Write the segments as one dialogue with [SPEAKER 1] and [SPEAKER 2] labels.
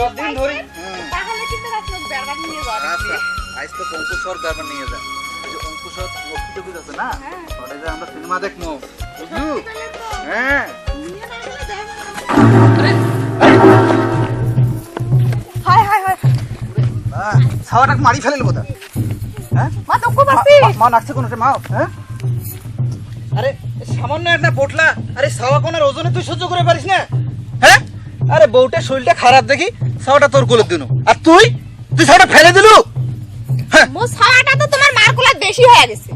[SPEAKER 1] কদিন ধরে।
[SPEAKER 2] তাহলে কিন্তু আপনার বেড়াবার নিয়ে
[SPEAKER 1] আচ্ছা আজ তো অঙ্কুশর ব্যাপার নিয়ে যান যে অঙ্কুশর মুক্তি টুকিত আছে না?
[SPEAKER 2] হ্যাঁ।
[SPEAKER 1] ওটা যে আমরা সিনেমা দেখব। বুঝলু? হ্যাঁ। মারি ফেলে তা হ্যাঁ?
[SPEAKER 2] মা তো খুব আসি।
[SPEAKER 1] মা- নাচছে কোনোটা মা হ্যাঁ? আরে সামান্য একটা পোটলা আরে সাওয়া কোনার ওজনে তুই সহ্য করে পারিস না। হ্যাঁ? আরে বউটার শরীরটা খারাপ দেখি সাওয়াটা তোর কোলে দিনু। আর তুই? তুই সাওয়াটা ফেলে দিলু? হ্যাঁ।
[SPEAKER 2] মো ছাওয়াটা তো তোমার মার কোলা বেশি হয়ে গেছে।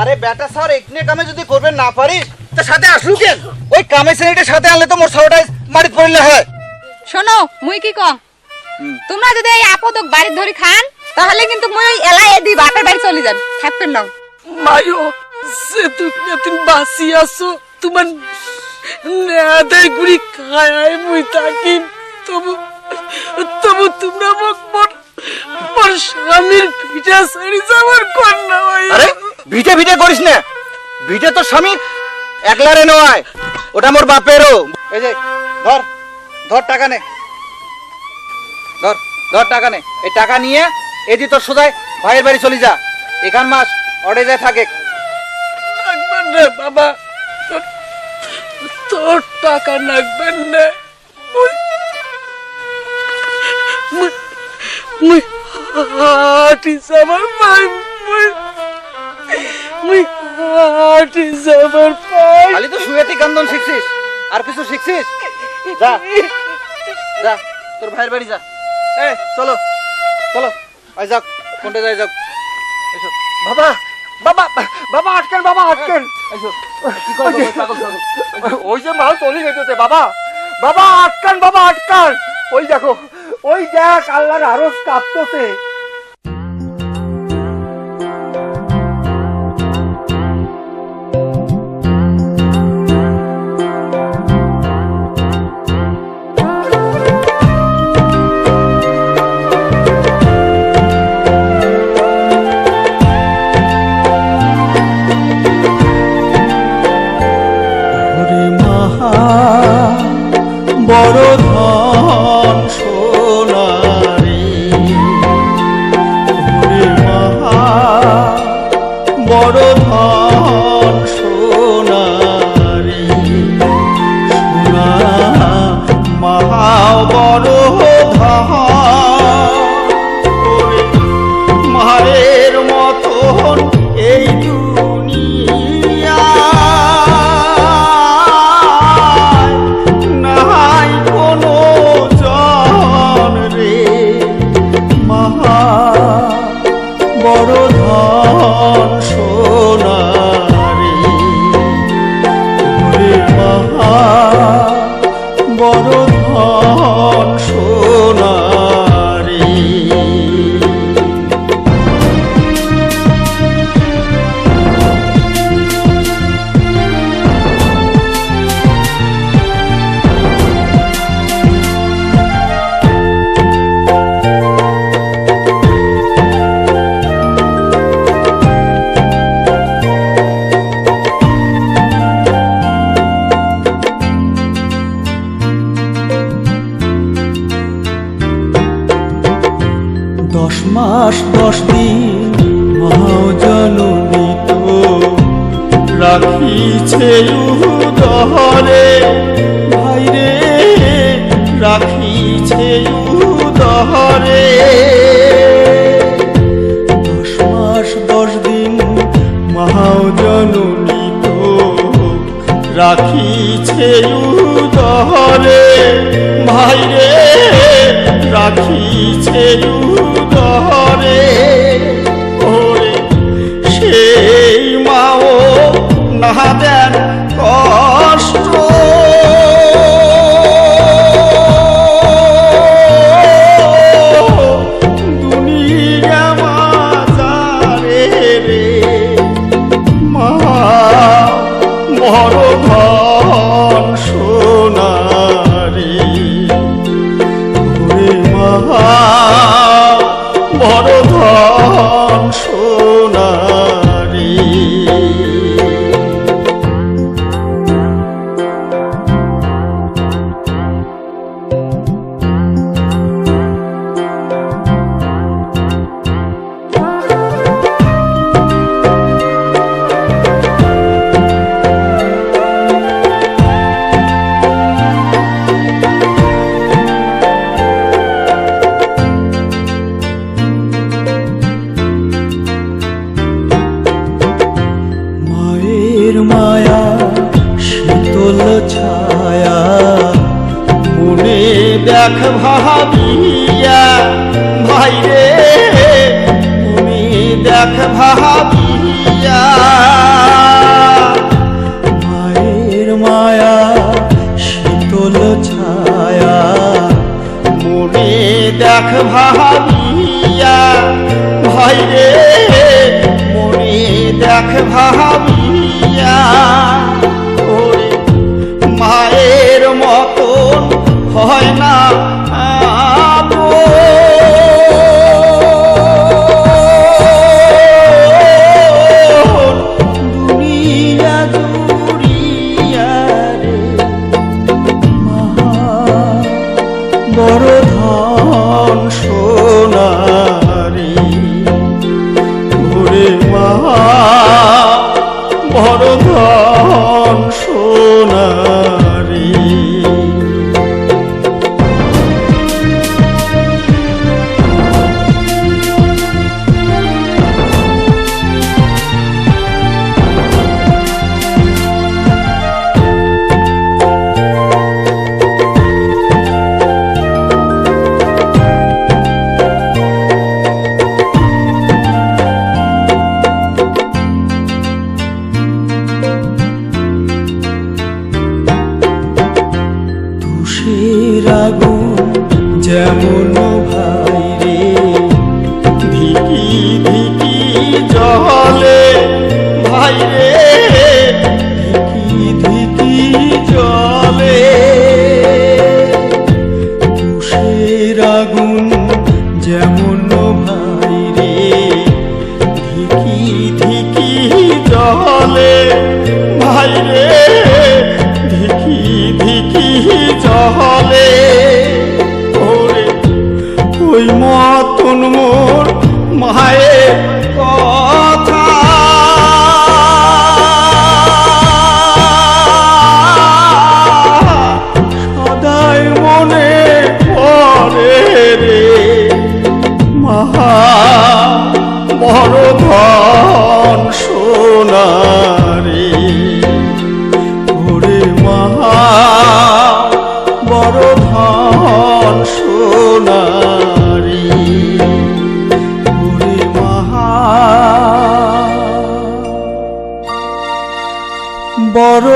[SPEAKER 1] আরে বেটা স্যার একনে কামে যদি করবে না পারিস তা সাথে আসলু কেন? ওই কামে শ্রেণীটার সাথে আনলে তো মোর সাওয়াটা মারিত পড়লে হয়।
[SPEAKER 2] শোনো মুই কি কম তোমরা যদি এই আপদক বাড়ি ধরি খান তাহলে কিন্তু মুই ওই এলাই এদি বাপের বাড়ি চলে যান থাকবেন না।
[SPEAKER 3] মায়ো সে তুমি এতদিন বাসি আসো তোমার গুড়ি খায় মুই থাকি। তবু তবু তোমরা মোক মোর মোর স্বামীর পিঠা সারি যাওয়ার কন্যা মায়ো
[SPEAKER 1] আরে ভিটে ভিটে করিস না। ভিটে তো স্বামী একলারে নয়। ওটা মোর বাপেরও। এই যে ধর ধর টাকা নে। ধর ধর টাকা নে। এই টাকা নিয়ে যে তোর সোজাই ভাইয়ের বাড়ি চলে যা। এখান মাস অডে যায় থাকে
[SPEAKER 3] বাবা তোর- টাকা লাগবেন না। মুই- হাঁটি মুই মুই হাঁটি পাই
[SPEAKER 1] খালি তো শুয়েতে কান্দন শিখছিস। আর কিছু শিখছিস? যা যা তোর ভাইয়ের বাড়ি যা। এ চলো চলো আই যাক কোনটা যাই যাক। এসো।
[SPEAKER 4] বাবা বাবা বাবা আটকেন বাবা আটকেন।
[SPEAKER 1] এসো।
[SPEAKER 4] ওই যে মাল চলে যেতেছে, বাবা। বাবা, আটকান বাবা, আটকান। ওই দেখো, ওই দেখ, আল্লাহর আরও কাঁপতেছে।
[SPEAKER 5] বড় ধন সোনারে মহা বড় ধন রাখিছে উদহরে, ভাইরে রাখিছে উদহরে। দশ মাস, দশ দিন মহাজননী তো রাখিছে উদহরে, ভাইরে রাখিছে উদহরে। দেন কষ্ট। দুনিয়া মাজারে রে মা বড় ধন দেখ ভাবিয়া। ভাই রে মনে দেখ ভাবিয়া। মায়ের মায়া, শীতল ছায়া। মনে দেখ ভাবিয়া। ভাই রে, মনে দেখ ভাবিয়া। হয় না। ধন সোনারে ওরে মা জলে ভাই রে ধিকি ধিকি জলে ওরে ওই মতন মোর মায়ের মনে পড়ে সোনারে ওরে মহা বড় ধন সোনারি। ওরে মহা বড়